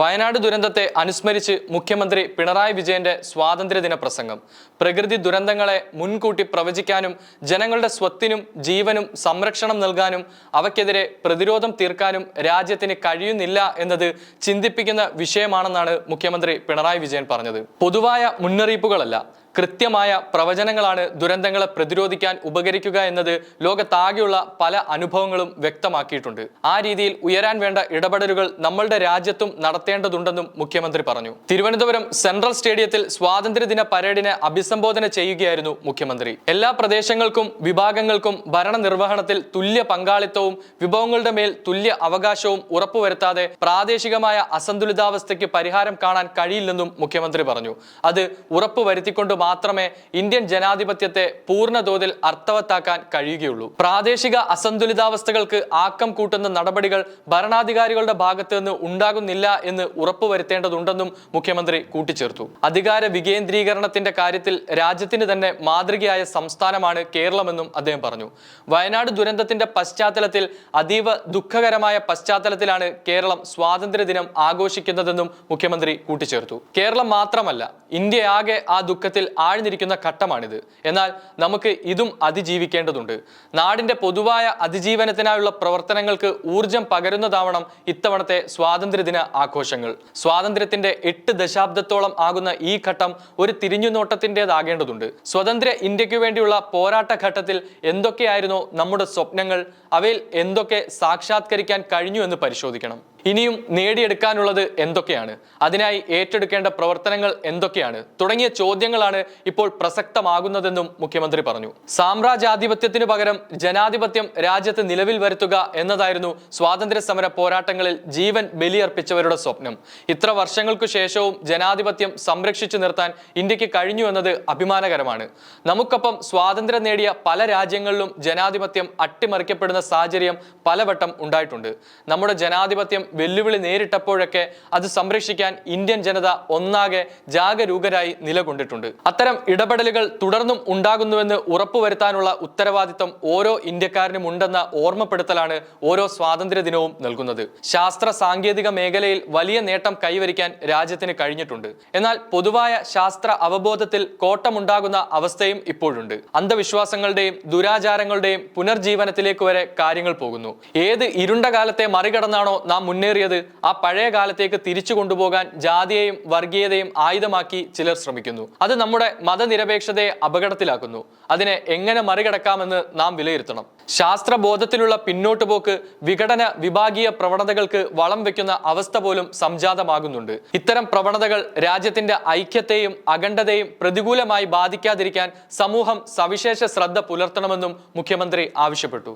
വയനാട് ദുരന്തത്തെ അനുസ്മരിച്ച് മുഖ്യമന്ത്രി പിണറായി വിജയന്റെ സ്വാതന്ത്ര്യദിന പ്രസംഗം. പ്രകൃതി ദുരന്തങ്ങളെ മുൻകൂട്ടി പ്രവചിക്കാനും ജനങ്ങളുടെ സ്വത്തിനും ജീവനും സംരക്ഷണം നൽകാനും അവയ്ക്കെതിരെ പ്രതിരോധം തീർക്കാനും രാജ്യത്തിന് കഴിയുന്നില്ല എന്നത് ചിന്തിപ്പിക്കുന്ന വിഷയമാണെന്നാണ് മുഖ്യമന്ത്രി പിണറായി വിജയൻ പറഞ്ഞത്. പൊതുവായ മുന്നറിയിപ്പുകളല്ല കൃത്യമായ പ്രവചനങ്ങളാണ് ദുരന്തങ്ങളെ പ്രതിരോധിക്കാൻ ഉപകരിക്കുക എന്നത് ലോകത്താകെയുള്ള പല അനുഭവങ്ങളും വ്യക്തമാക്കിയിട്ടുണ്ട്. ആ രീതിയിൽ ഉയരാൻ വേണ്ട ഇടപെടലുകൾ നമ്മളുടെ രാജ്യത്തും നടത്തേണ്ടതുണ്ടെന്നും മുഖ്യമന്ത്രി പറഞ്ഞു. തിരുവനന്തപുരം സെൻട്രൽ സ്റ്റേഡിയത്തിൽ സ്വാതന്ത്ര്യദിന പരേഡിനെ അഭിസംബോധന ചെയ്യുകയായിരുന്നു മുഖ്യമന്ത്രി. എല്ലാ പ്രദേശങ്ങൾക്കും വിഭാഗങ്ങൾക്കും ഭരണനിർവഹണത്തിൽ തുല്യ പങ്കാളിത്തവും വിഭവങ്ങളുടെ മേൽ തുല്യ അവകാശവും ഉറപ്പുവരുത്താതെ പ്രാദേശികമായ അസന്തുലിതാവസ്ഥയ്ക്ക് പരിഹാരം കാണാൻ കഴിയില്ലെന്നും മുഖ്യമന്ത്രി പറഞ്ഞു. അത് ഉറപ്പുവരുത്തിക്കൊണ്ട് മാത്രമേ ഇന്ത്യൻ ജനാധിപത്യത്തെ പൂർണ തോതിൽ അർത്ഥവത്താക്കാൻ കഴിയുകയുള്ളൂ. പ്രാദേശിക അസന്തുലിതാവസ്ഥകൾക്ക് ആക്കം കൂട്ടുന്ന നടപടികൾ ഭരണാധികാരികളുടെ ഭാഗത്ത് നിന്ന് ഉണ്ടാകുന്നില്ല എന്ന് ഉറപ്പുവരുത്തേണ്ടതുണ്ടെന്നും മുഖ്യമന്ത്രി കൂട്ടിച്ചേർത്തു. അധികാര വികേന്ദ്രീകരണത്തിന്റെ കാര്യത്തിൽ രാജ്യത്തിന് തന്നെ മാതൃകയായ സംസ്ഥാനമാണ് കേരളമെന്നും അദ്ദേഹം പറഞ്ഞു. വയനാട് ദുരന്തത്തിന്റെ പശ്ചാത്തലത്തിൽ അതീവ ദുഃഖകരമായ പശ്ചാത്തലത്തിലാണ് കേരളം സ്വാതന്ത്ര്യദിനം ആഘോഷിക്കുന്നതെന്നും മുഖ്യമന്ത്രി കൂട്ടിച്ചേർത്തു. കേരളം മാത്രമല്ല ഇന്ത്യയാകെ ആ ദുഃഖത്തിൽ ആഴ്ന്നിരിക്കുന്ന ഘട്ടമാണിത്. എന്നാൽ നമുക്ക് ഇതും അതിജീവിക്കേണ്ടതുണ്ട്. നാടിന്റെ പൊതുവായ അതിജീവനത്തിനായുള്ള പ്രവർത്തനങ്ങൾക്ക് ഊർജം പകരുന്നതാവണം ഇത്തവണത്തെ സ്വാതന്ത്ര്യദിന ആഘോഷങ്ങൾ. സ്വാതന്ത്ര്യത്തിന്റെ എട്ട് ദശാബ്ദത്തോളം ആകുന്ന ഈ ഘട്ടം ഒരു തിരിഞ്ഞുനോട്ടത്തിന്റെതാകേണ്ടതുണ്ട്. സ്വതന്ത്ര ഇന്ത്യയ്ക്ക് വേണ്ടിയുള്ള പോരാട്ട ഘട്ടത്തിൽ എന്തൊക്കെയായിരുന്നു നമ്മുടെ സ്വപ്നങ്ങൾ? അവയിൽ എന്തൊക്കെ സാക്ഷാത്കരിക്കാൻ കഴിഞ്ഞു എന്ന് പരിശോധിക്കണം. ഇനിയും നേടിയെടുക്കാനുള്ളത് എന്തൊക്കെയാണ്? അതിനായി ഏറ്റെടുക്കേണ്ട പ്രവർത്തനങ്ങൾ എന്തൊക്കെയാണ്? തുടങ്ങിയ ചോദ്യങ്ങളാണ് ഇപ്പോൾ പ്രസക്തമാകുന്നതെന്നും മുഖ്യമന്ത്രി പറഞ്ഞു. സാമ്രാജ്യാധിപത്യത്തിനു പകരം ജനാധിപത്യം രാജ്യത്ത് നിലവിൽ വരുത്തുക എന്നതായിരുന്നു സ്വാതന്ത്ര്യ സമര പോരാട്ടങ്ങളിൽ ജീവൻ ബലിയർപ്പിച്ചവരുടെ സ്വപ്നം. ഇത്ര വർഷങ്ങൾക്കു ശേഷവും ജനാധിപത്യം സംരക്ഷിച്ചു നിർത്താൻ ഇന്ത്യയ്ക്ക് കഴിഞ്ഞു എന്നത് അഭിമാനകരമാണ്. നമുക്കൊപ്പം സ്വാതന്ത്ര്യം നേടിയ പല രാജ്യങ്ങളിലും ജനാധിപത്യം അട്ടിമറിക്കപ്പെടുന്ന സാഹചര്യം പലവട്ടം ഉണ്ടായിട്ടുണ്ട്. നമ്മുടെ ജനാധിപത്യം വെല്ലുവിളി നേരിട്ടപ്പോഴൊക്കെ അത് സംരക്ഷിക്കാൻ ഇന്ത്യൻ ജനത ഒന്നാകെ ജാഗരൂകരായി നിലകൊണ്ടിട്ടുണ്ട്. അത്തരം ഇടപെടലുകൾ തുടർന്നും ഉണ്ടാകുന്നുവെന്ന് ഉറപ്പുവരുത്താനുള്ള ഉത്തരവാദിത്തം ഓരോ ഇന്ത്യക്കാരനും ഉണ്ടെന്ന ഓർമ്മപ്പെടുത്തലാണ് ഓരോ സ്വാതന്ത്ര്യ ദിനവും നൽകുന്നത്. ശാസ്ത്ര സാങ്കേതിക മേഖലയിൽ വലിയ നേട്ടം കൈവരിക്കാൻ രാജ്യത്തിന് കഴിഞ്ഞിട്ടുണ്ട്. എന്നാൽ പൊതുവായ ശാസ്ത്ര അവബോധത്തിൽ കോട്ടമുണ്ടാകുന്ന അവസ്ഥയും ഇപ്പോഴുണ്ട്. അന്ധവിശ്വാസങ്ങളുടെയും ദുരാചാരങ്ങളുടെയും പുനർജീവനത്തിലേക്ക് വരെ കാര്യങ്ങൾ പോകുന്നു. ഏത് ഇരുണ്ട കാലത്തെ മറികടന്നാണോ നാം മുന്നേറിയത് ആ പഴയ കാലത്തേക്ക് തിരിച്ചു കൊണ്ടുപോകാൻ ജാതിയെയും വർഗീയതയും ആയുധമാക്കി ചിലർ ശ്രമിക്കുന്നു. അത് നമ്മുടെ മതനിരപേക്ഷതയെ അപകടത്തിലാക്കുന്നു. അതിനെ എങ്ങനെ മറികടക്കാമെന്ന് നാം വിലയിരുത്തണം. ശാസ്ത്രബോധത്തിലുള്ള പിന്നോട്ട് പോക്ക് വിഘടന വിഭാഗീയ പ്രവണതകൾക്ക് വളം വെക്കുന്ന അവസ്ഥ പോലും സംജാതമാകുന്നുണ്ട്. ഇത്തരം പ്രവണതകൾ രാജ്യത്തിന്റെ ഐക്യത്തെയും അഖണ്ഡതയും പ്രതികൂലമായി ബാധിക്കാതിരിക്കാൻ സമൂഹം സവിശേഷ ശ്രദ്ധ പുലർത്തണമെന്നും മുഖ്യമന്ത്രി ആവശ്യപ്പെട്ടു.